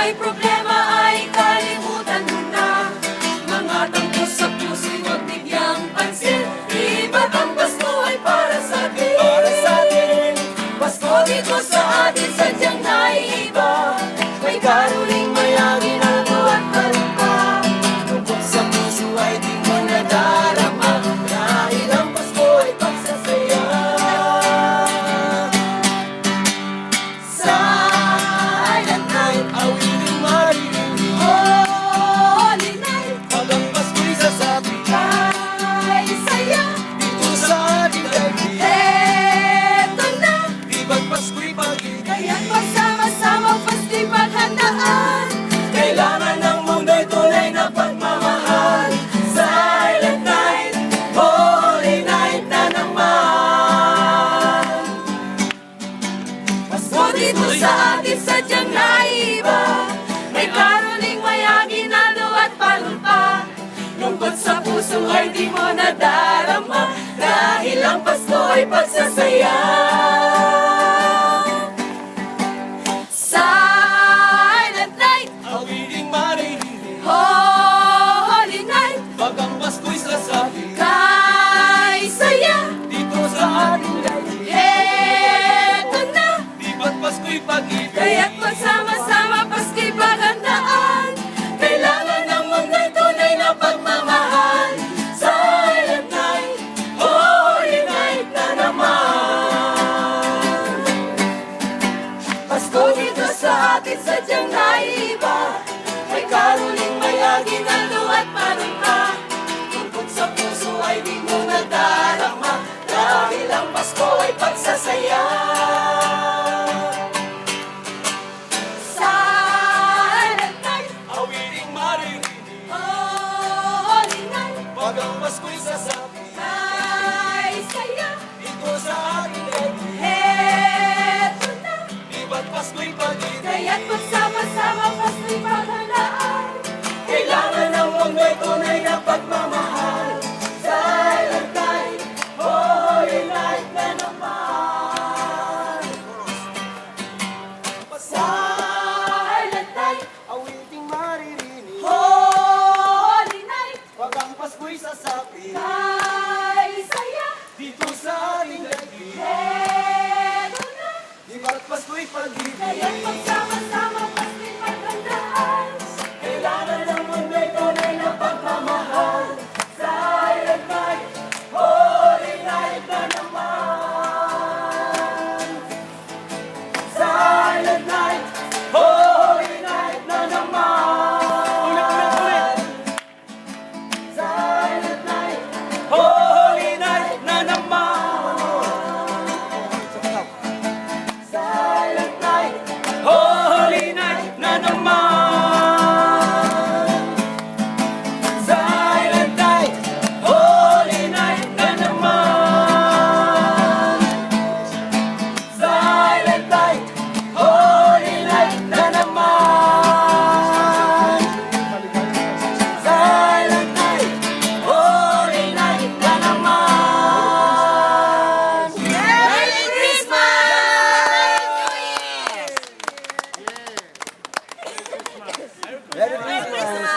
may problema. dito sa atin sadyang naiba. May karuning mayagin na at palumpa. Lungkot sa puso ay di mo nadarama. Dahil ang Pasko ay pagsasaya. iba May karuling may agi ng luwat manimpa Tungkot sa puso ay di mo nadarama Dahil ang Pasko ay pagsasaya. Pagkang Pasko'y sasabi. Ay saya. Ito sa akin ay Heto na. Di ba't Pasko'y pag-ibig? Kaya't Pasko